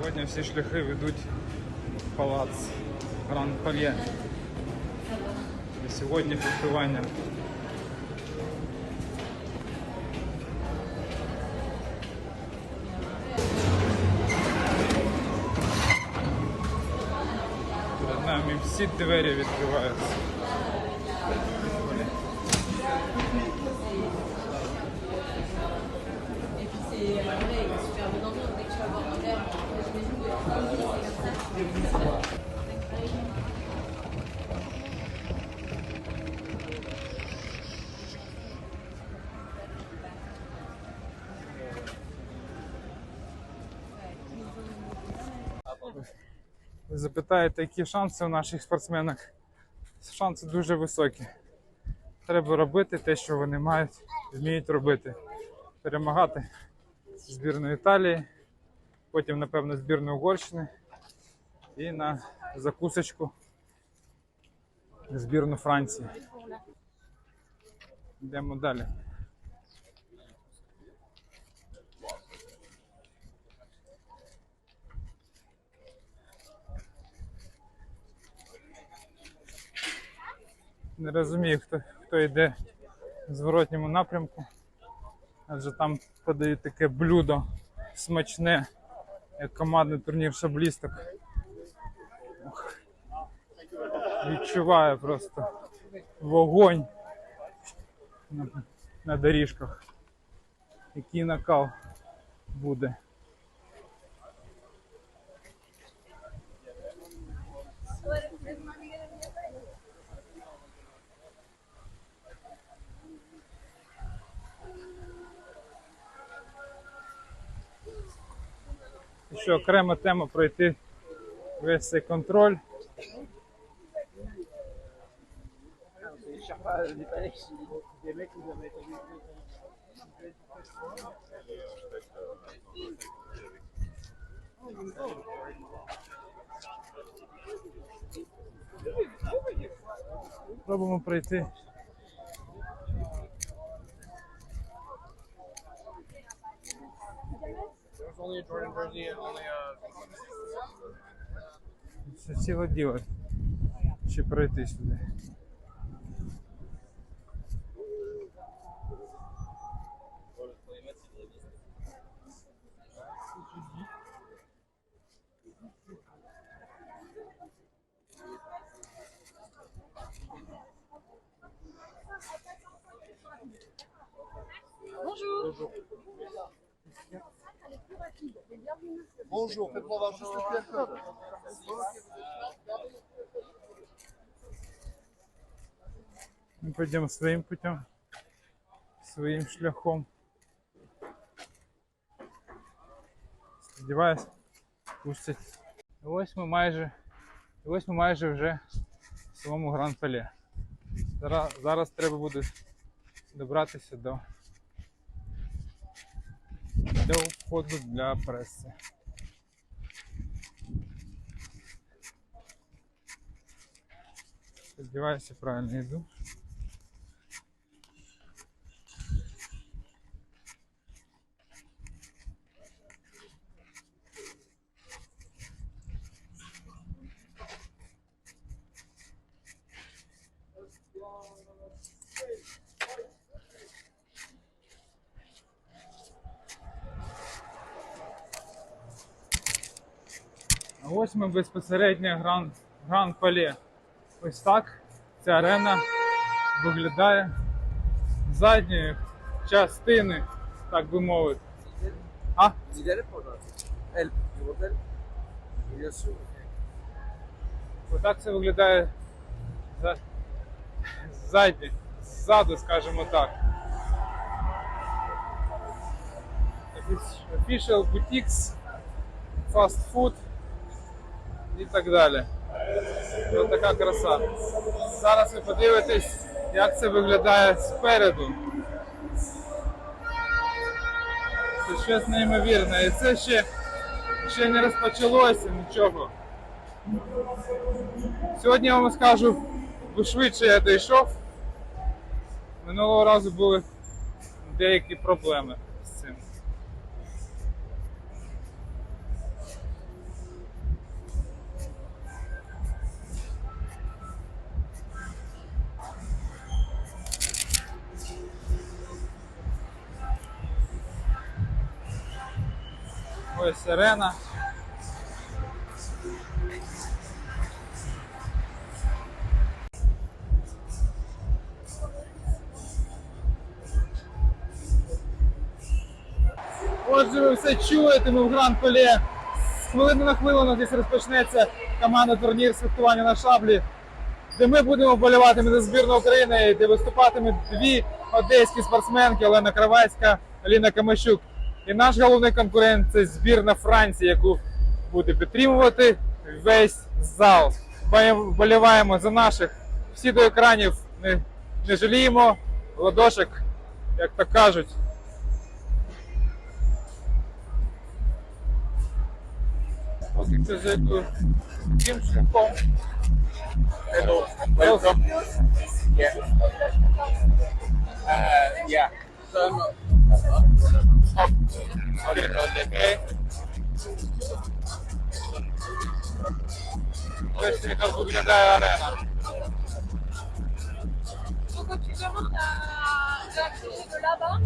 Сьогодні всі шляхи ведуть в палац Гран Пальє. І сьогодні фехтування. Перед нами всі двері відкриваються. Et puis c'est euh, voilà, il est super bien entendu, dès que tu vas voir un Ви запитаєте, які шанси у наших спортсменок? Шанси дуже високі. Треба робити те, що вони мають, вміють робити. Перемагати збірну Італії, потім, напевно, збірну Угорщини і на закусочку збірну Франції. Йдемо далі. Не розумію, хто, хто йде в зворотньому напрямку. Адже там подають таке блюдо смачне, як командний турнір шаблісток. Відчуваю просто вогонь на, доріжках. Який накал буде. Що окрема тема пройти весь цей контроль. Only a. Це ціле діло. Чи пройти сюди. Bonjour, faites-moi voir juste le QR code. Ми підемо своїм путем, своїм шляхом. Сподіваюсь, пустять. І ось ми майже, і ось ми майже вже в самому Гран Пале. Зараз, зараз треба буде добратися до, до входу для преси. Сподіваюся, правильно йду. А ось ми безпосередньо гран, гран. Ось так ця арена виглядає з задньої частини, так би мовити. А? Отак це виглядає за... ззаді, ззаду, скажімо так. Official boutiques, fast food і так далі. Ось така краса. Зараз ви подивитесь, як це виглядає спереду. Це щось неймовірне. І це ще, ще не розпочалося нічого. Сьогодні я вам скажу, бо швидше я дійшов. Минулого разу були деякі проблеми Ось арена. Отже, ви все чуєте, ми в Гранд Коле. З на хвилину десь розпочнеться командний турнір святкування на шаблі, де ми будемо вболівати за збірну України, де виступатимуть дві одеські спортсменки Олена Кравацька, Аліна Камащук. І наш головний конкурент це збірна Франції, яку буде підтримувати весь зал. Вболіваємо за наших. Всі до екранів не, не жаліємо. Ладошик, як то кажуть. Це ж як яким шляхом. Hello. Welcome. Yeah. Uh, yeah. Tu peux tu peux monter à la là-bas